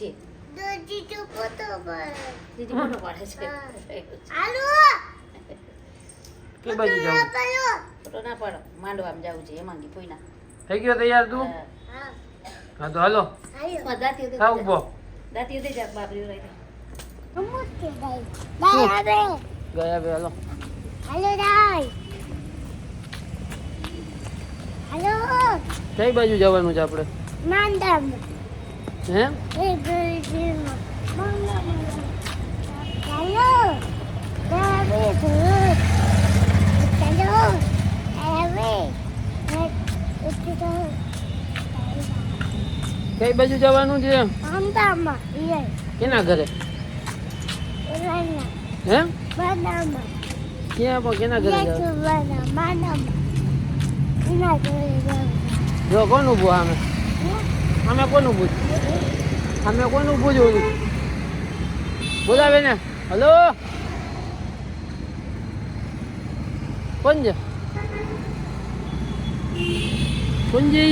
દોજી તો પોતો પર દીદી મોટો પાડે છે આલુ કે બાજુ જાવ ફોટો ના પાડો માંડવામાં જવું છે એમાં ગી પોઈના થઈ ગયો તૈયાર તું? હા। હા તો હાલો. દાંતી થાવ ઊભો. જા રહી ગયા બે. હાલો. હાલો હાલો. કઈ બાજુ જવાનું છે આપણે? હે કઈ બાજુ જવાનું છે? કેના ઘરે? હે? ક્યાં પણ કેના ઘરે જો કોણ ઊભું સામે સામે કોનું ઊભું અમે કોનું પૂછવું ઊભું બોલાવે ને. હલો? કોણ છે? કોણ છે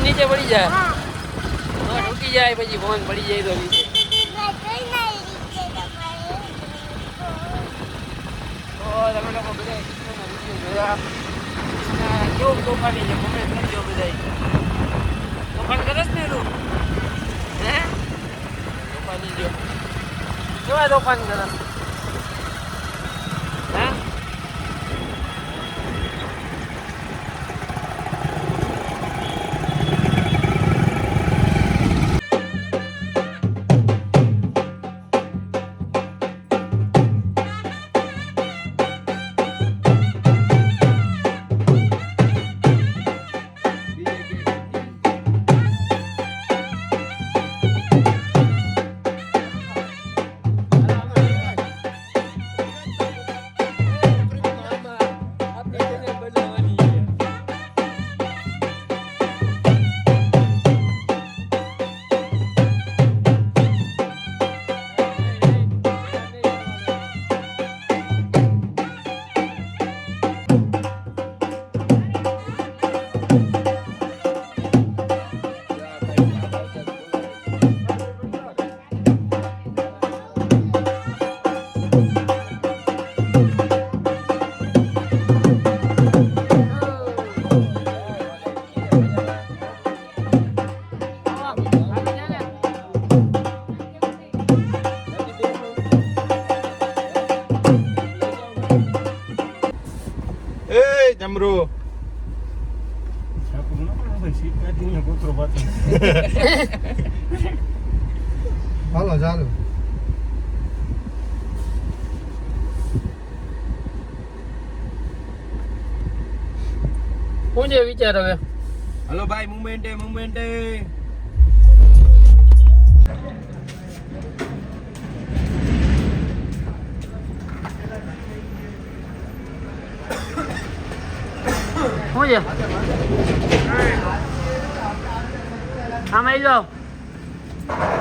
નીચે પડી જાય? ફોન જાય પછી ફોન પડી જાય તો નીચે તો તમે લોકો બધા. જોયા કેવું તોફાની છે કોમેન્ટ કરજો બધા તોફાન કરસ ને તું હે તોફાની જો કેવા તોફાન કરસ એ જમરો હાલો ચાલો. શું છે વિચાર હવે? હલો ભાઈ મુમેન્ટે મુમેન્ટે. શું છે? આમાં જાઓ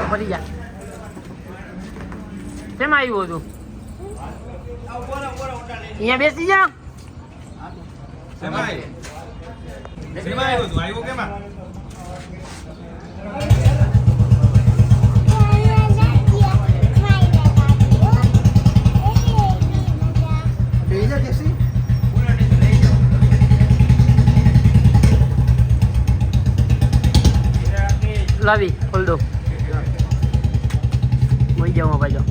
પડી જા. શેમાં આવ્યું હતું અહીંયા બેસી જા. આવ્યો કેમાં? લાવી ખોલ દો. વહી જાઓ ભાઈ જાઓ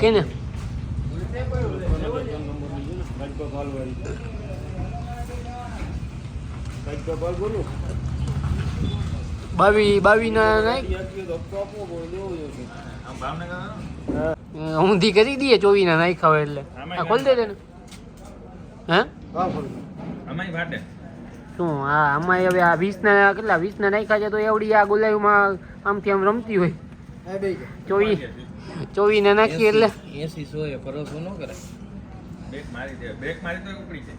કેને બાવી બાવી ના? નાખ ઊંધી કરી દઈએ ચોવી ના હોય એટલે. આ ખોલ દે ને હે? અમારી વાટે. શું હા આમાં હવે આ વીસ ના કેટલા વીસ ના નાખ્યા છે તો એવડી આ ગુલાઈમાં આમથી આમ રમતી હોય. એ બેહી જા ચોવી ચોવી ના નાખી એટલે. બેક મારી દે બેક મારી તો ઉપડી છે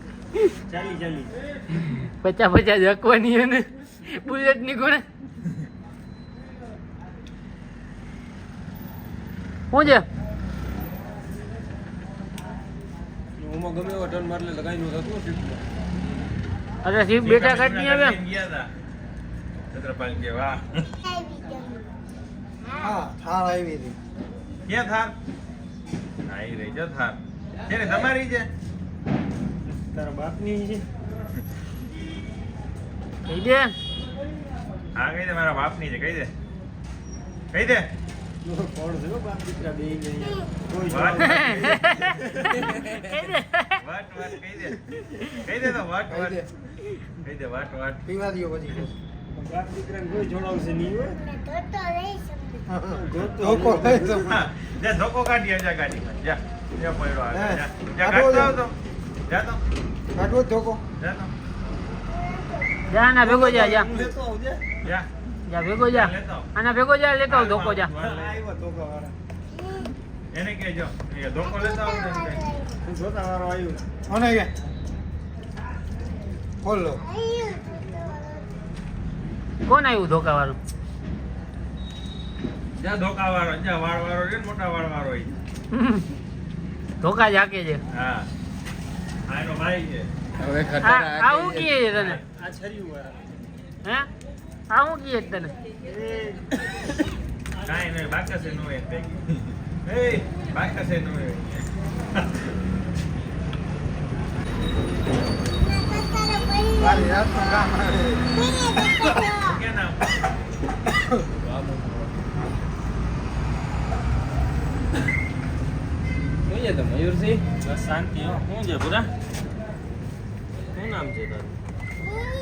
ચાલી ચાલી. પચાસ પચાસ જકવાની અને બુલેટની કોણે શું છે? ઓમાં ગમે એવો ટર્ન મારલે લગાઈ નું થતું સ્વિફ્ટમાં. અરે શિવ બેટા કાઢની આવે ગયા હતા છત્રપાલ કે વાહ. હા થાર આવી હતી. ક્યાં થાર? આવી રહી જો થાર. છે ને તમારી છે? તારા બાપની છે. કહી દે. હા કહી દે મારા બાપની છે કહી દે. કહી દે. તો તો તો ધોકો કાઢી ગાડીમાં. જા જા પડ્યો જા. આવતો. જા તો. કાઢવો ધોકો. જા તો. ના ભેગો જા જા. જા. જા ભેગો જા. આના ભેગો જા લેતો આવ ધોકો જા. આવ્યો ધોકા વાળા એને કહેજો એ ધોકો લેતા આવું ને. હું જોતા વાળો આવ્યો. અને કે? બોલો. કોણ આવ્યું ધોકા વાળો જા ધોકા વાળો જા વાળ વાળો રે મોટા વાળ વાળો. ધોકા જાકે છે. હા. આનો ભાઈ છે. હવે ખતરા આવું કે છે તને? આ છરીયું વાળા. હે? આ હું એક તને. કાંઈ નહીં છે નો એ કઈ. એ છે નો એ મારી રાતનું કામ આવે. કે નામ જોઈએ તો મયુરસિંહ બસ શાંતિ હો. શું છે પૂરા શું નામ છે તારું?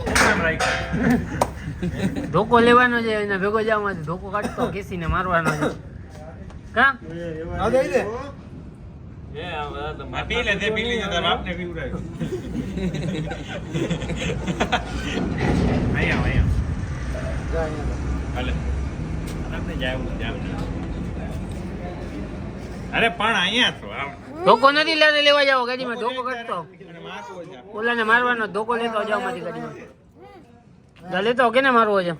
શું નામ રાખ્યું? ધોકો લેવાનો છે એના ભેગો જવામાં ધોકો કાઢતો કેસીને મારવાનો છે. કા? આ દઈ દે. અરે પણ અહીંયા છો ધોકો નથી લેવા લેવા જાવ ગાડીમાં ધોકો કરતો ઓલાને મારવાનો ધોકો લેતો જાવમાંથી ગાડીમાં જા લેતો કેને મારવો છે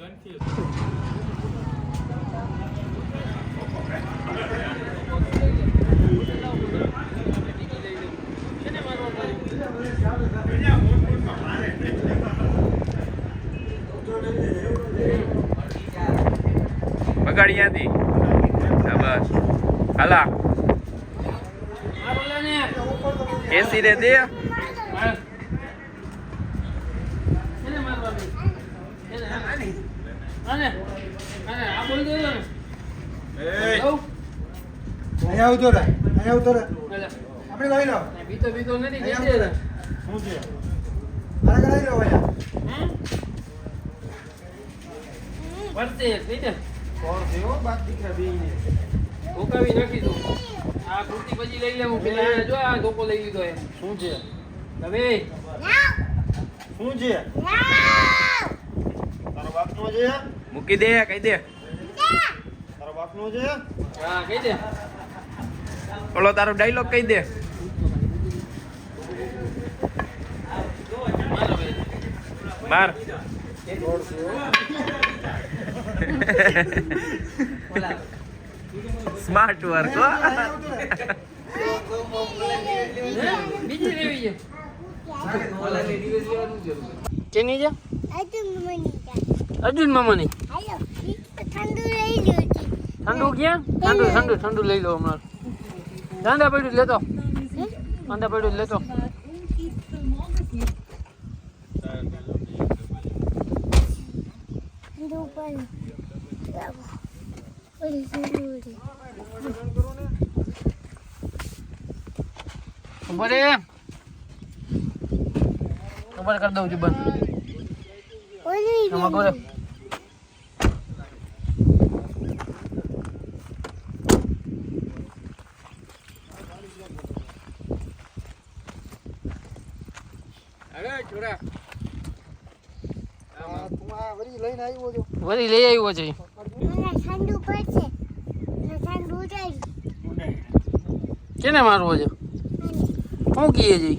બગાડી ત્યાંથી. હા બસ હાલા એસી રે દે માર. કેને મારવાનું? આને? આને? આ બોલ દે ને. એ. અહીંયા આવતો રે અહીંયા આવતો આપણે લઈ લો બીતો બીતો નથી જઈ દે. શું છે? મારા ઘરે લો અહીંયા. હમ? વર્તે કહી દે કોણ છે હો? બાપ દીકરા બે ધોકાવી નાખી દો આ કુર્તી પછી લઈ લે હું પેલા જો આ ધોકો લઈ લીધો એમ શું છે? હવે. શું છે? બાપનો છે? મૂકી દે કહી દે. તારો બાપનો છે? હા કહી દે. ઓલો તારો ડાયલોગ કહી દે. મારો. માર સ્માર્ટ વર્ક બીજી કેની છે. મની જા અર્જુન મામાની. ઠંડુ ક્યાં? ઠંડુ ઠંડુ ઠંડુ લઈ લો હમણાં. ઠંડા પડ્યું લેતો. ઠંડા પડ્યું લેતો. ખબર કરી દઉં છું બંધ ઓલી આમાં કરે આ તું આ વળી લઈને આવ્યો છો વળી લઈ આવ્યો છે. ઠંડુ પડશે ઠંડુ જાય કેને મારવો છે? શું કીએ છે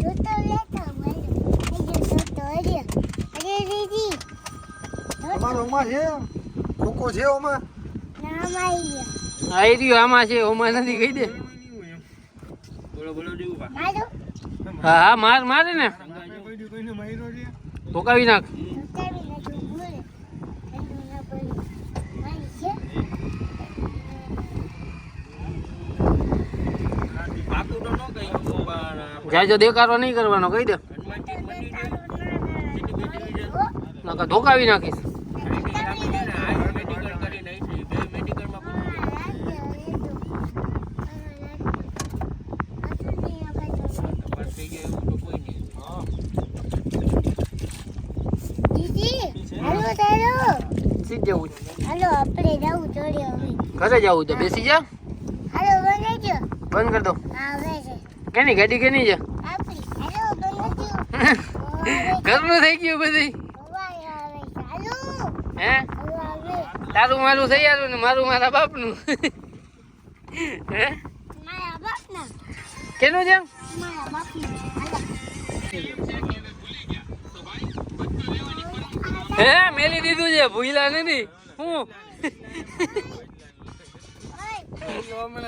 જોતો લેતો અમારો ઓમાં છે? ખોખો છે ઓમાં? આઈ રહ્યો આમાં છે ઓમાં નથી કહી દે. હા હા માર મારે ને. ધોકાવી નાખ. જાજો દેખાડો નહીં કરવાનો કહી દે. ધોકાવી નાખીશ મેડિકલ કરી નાખી બે મેડિકલમાં પૂછ્યું બસ થઈ ગયું એવું તો કોઈ નહીં ચાલો જવું હાલો આપણે જવું જોડે હવે. ઘરે જવું તો બેસી જા. હાલો બનાવજો બંધ કર દો. આવે છે. કેની ગાડી કેની છે? આપણી. હાલો ઘરનું થઈ ગયું બધી. હે? તારું મારું થઈ આવ્યું ને મારું મારા બાપનું. હે? કેનું છે? મારા બાપના હાલો હે મેલી દીધું છે ભૂલા નથી હું